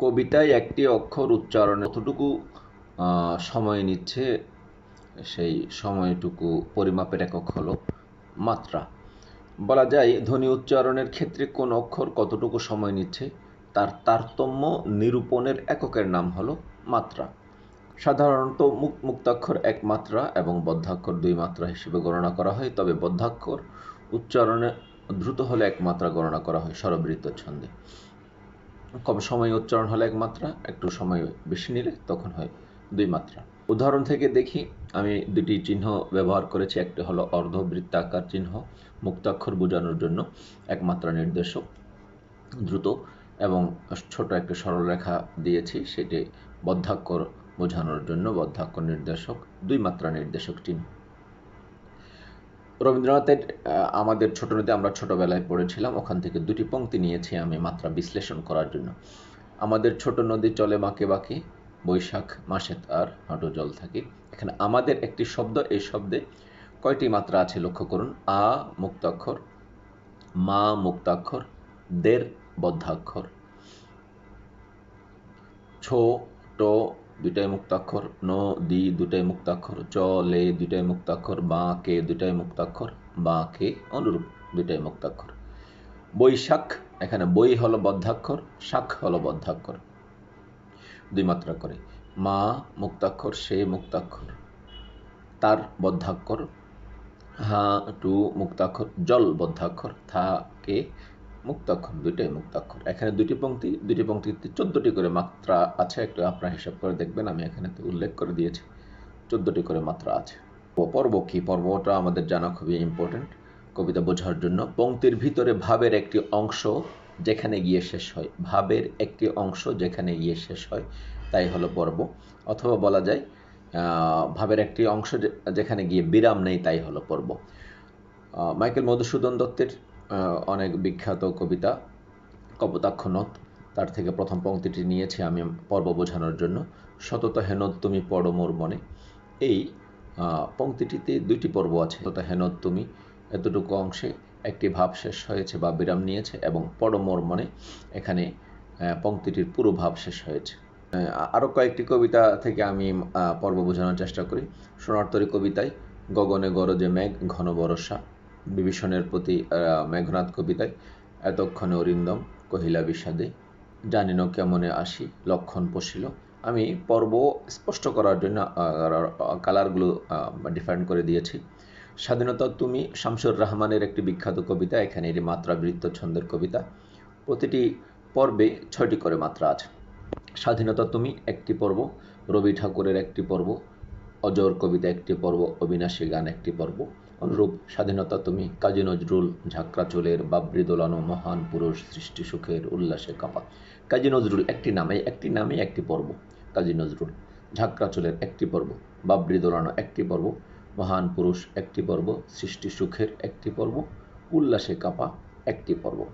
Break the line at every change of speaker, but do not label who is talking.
কবিতায় একটি অক্ষর উচ্চারণে কতটুকু সময় নিচ্ছে, সেই সময়টুকু পরিমাপের একক হলো মাত্রা। বলা যায়, ধ্বনি উচ্চারণের ক্ষেত্রে কোন অক্ষর কতটুকু সময় নিচ্ছে, তার তারতম্য নিরূপণের এককের নাম হলো মাত্রা। সাধারণত মুক মুক্তাক্ষর এক মাত্রা এবং বদ্ধাক্ষর দুই মাত্রা হিসেবে গণনা করা হয়, তবে বদ্ধাক্ষর উচ্চারণে দ্রুত হলে এক মাত্রা গণনা করা হয় স্বরবৃত্ত ছন্দে। কম সময় উচ্চারণ হলে এক মাত্রা একটু সময় বেশি নিলে তখন হয় দুই মাত্রা। উদাহরণ থেকে দেখি, আমি দুটি চিহ্ন ব্যবহার করেছি, একটি হলো অর্ধবৃত্তাকার চিহ্ন মুক্তাক্ষর বোঝানোর জন্য একমাত্রা নির্দেশক, দ্রুত এবং ছোট একটা সরলরেখা দিয়েছি, সেটি বদ্ধাক্ষর বোঝানোর জন্য বদ্ধাক্ষর নির্দেশক, দুই মাত্রা নির্দেশক চিহ্ন। রবীন্দ্রনাথের আমাদের ছোট নদী আমরা ছোটবেলায় পড়েছিলাম, ওখান থেকে দুটি পংক্তি নিয়েছি আমি মাত্রা বিশ্লেষণ করার জন্য। আমাদের ছোট নদী চলে বাঁকে বাঁকে, বৈশাখ মাসে তার হাঁটু জল থাকে। এখানে আমাদের একটি শব্দ, এই শব্দে কয়টি মাত্রা আছে লক্ষ্য করুন? আ, মুক্তাক্ষর, মা, মুক্তাক্ষর, দের, বদ্ধাক্ষর। ছো, ট দুইটাই মুক্তাক্ষর, ন, দি দুটাই মুক্তাক্ষর, চ, লে, দুইটাই মুক্তাক্ষর, বা, কে, দুইটাই মুক্তাক্ষর, বা কে অনুরূপ দুইটাই মুক্তাক্ষর। বৈশাখ, এখানে বই হলো বদ্ধাক্ষর শাখ হলো বদ্ধাক্ষর দুই মাত্রা করে। মা, মুক্তাক্ষর, সে, মুক্তাক্ষর। তার বদ্ধাক্ষর হা, টু, মুক্তাক্ষর, জল বদ্ধাক্ষর থা, কে মুক্তাক্ষর, দুইটাই মুক্তাক্ষর। এখানে দুটি পংক্তি দুটি পংক্তিতে চোদ্দটি করে মাত্রা আছে, একটু আপনার হিসাব করে দেখবেন, আমি এখানে উল্লেখ করে দিয়েছি। চোদ্দটি করে মাত্রা আছে। পর্ব কি? পর্বটা আমাদের জানা খুবই ইম্পর্টেন্ট কবিতা বোঝার জন্য। পংক্তির ভিতরে ভাবের একটি অংশ যেখানে গিয়ে শেষ হয়। ভাবের একটি অংশ যেখানে গিয়ে শেষ হয়, তাই হলো পর্ব। অথবা বলা যায় ভাবের একটি অংশ যেখানে গিয়ে বিরাম নেই, তাই হলো পর্ব। মাইকেল মধুসূদন দত্তের অনেক বিখ্যাত কবিতা, কপোতাক্ষ নদ, তার থেকে প্রথম পংক্তিটি নিয়েছি আমি পর্ব বোঝানোর জন্য। সতত হেনদ তুমি পড়ো মোর মনে। এই পংক্তিটিতে দুইটি পর্ব আছে। সতত হেনদ তুমি এতটুকু অংশে একটি ভাব শেষ হয়েছে বা বিরাম নিয়েছে এবং পড়ো মোর মনে, এখানে পংক্তিটির পুরো ভাব শেষ হয়েছে। আরও কয়েকটি কবিতা থেকে আমি পর্ব বোঝানোর চেষ্টা করি। সোনারতরী কবিতায়, গগনে গরজে মেঘ, ঘন বরষা বিভীষণের প্রতি মেঘনাথ কবিতায়, এতক্ষণে অরিন্দম কহিলা বিষাদে, জানিন কেমনে আসি, লক্ষণ পশিল। আমি পর্ব স্পষ্ট করার জন্য কালারগুলো ডিফাইন করে দিয়েছি। স্বাধীনতা তুমি শামসুর রহমানের একটি বিখ্যাত কবিতা, এখানে এটি মাত্রা বৃত্ত ছন্দের কবিতা। প্রতিটি পর্বে ছয়টি করে মাত্রা আছে। স্বাধীনতা তুমি একটি পর্ব, রবি ঠাকুরের একটি পর্ব, অজর কবিতা একটি পর্ব, অবিনাশী গান একটি পর্ব অনুরূপ স্বাধীনতা তুমি কাজী নজরুল ঝাঁকড়া চোলের বাবরি দোলানো মহান পুরুষ সৃষ্টি সুখের উল্লাসে কাঁপা। কাজী নজরুল একটি নামে একটি নামে একটি পর্ব। কাজী নজরুল ঝাঁকড়া চোলের একটি পর্ব, বাবরি দোলানো একটি পর্ব, মহান পুরুষ একটি পর্ব, সৃষ্টি সুখের একটি পর্ব, উল্লাসে কাঁপা একটি পর্ব।